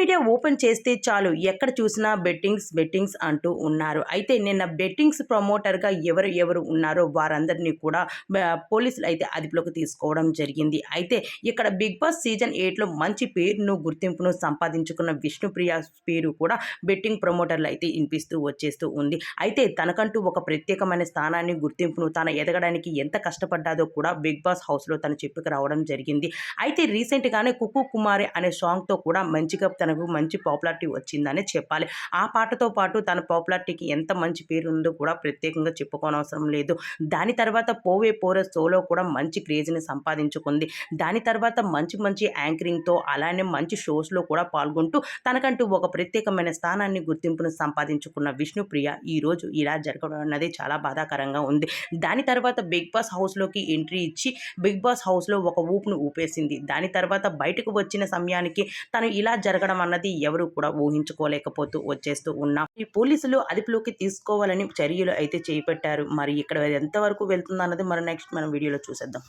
Media open చేస్తే చాలు ఎక్కడ చూసినా బెట్టింగ్స్ బెట్టింగ్స్ అంటూ ఉన్నారు. అయితే నిన్న బెట్టింగ్స్ ప్రమోటర్గా ఎవరు ఎవరు ఉన్నారో వారందరినీ కూడా పోలీసులు అయితే అదుపులోకి తీసుకోవడం జరిగింది. అయితే ఇక్కడ బిగ్ బాస్ సీజన్ ఎయిట్లో మంచి పేరును గుర్తింపును సంపాదించుకున్న విష్ణుప్రియ పేరు కూడా బెట్టింగ్ ప్రమోటర్లు అయితే వినిపిస్తూ వచ్చేస్తూ ఉంది. అయితే తనకంటూ ఒక ప్రత్యేకమైన స్థానాన్ని గుర్తింపును తన ఎదగడానికి ఎంత కష్టపడ్డాదో కూడా బిగ్ బాస్ హౌస్లో తను చెప్పుకు రావడం జరిగింది. అయితే రీసెంట్గానే కుక్కు కుమారి అనే సాంగ్తో కూడా మంచిగా తన తనకు మంచి పాపులారిటీ వచ్చిందని చెప్పాలి. ఆ పాటతో పాటు తన పాపులారిటీకి ఎంత మంచి పేరు ఉందో కూడా ప్రత్యేకంగా చెప్పుకోనవసరం లేదు. దాని తర్వాత పోవే పోరే షోలో కూడా మంచి క్రేజ్ని సంపాదించుకుంది. దాని తర్వాత మంచి మంచి యాంకరింగ్తో అలానే మంచి షోస్లో కూడా పాల్గొంటూ తనకంటూ ఒక ప్రత్యేకమైన స్థానాన్ని గుర్తింపును సంపాదించుకున్న విష్ణుప్రియ ఈరోజు ఇలా జరగడం అన్నది చాలా బాధాకరంగా ఉంది. దాని తర్వాత బిగ్ బాస్ హౌస్లోకి ఎంట్రీ ఇచ్చి బిగ్ బాస్ హౌస్లో ఒక ఊపును ఊపేసింది. దాని తర్వాత బయటకు వచ్చిన సమయానికి తను ఇలా జరగడం అన్నది ఎవరు కూడా ఊహించుకోలేకపోతూ వచ్చేస్తూ ఉన్నా. ఈ పోలీసులు అదుపులోకి తీసుకోవాలని చర్యలు అయితే చేపట్టారు. మరి ఇక్కడ ఎంతవరకు వెళ్తుందన్నది మరి నెక్స్ట్ మనం వీడియోలో చూసేద్దాం.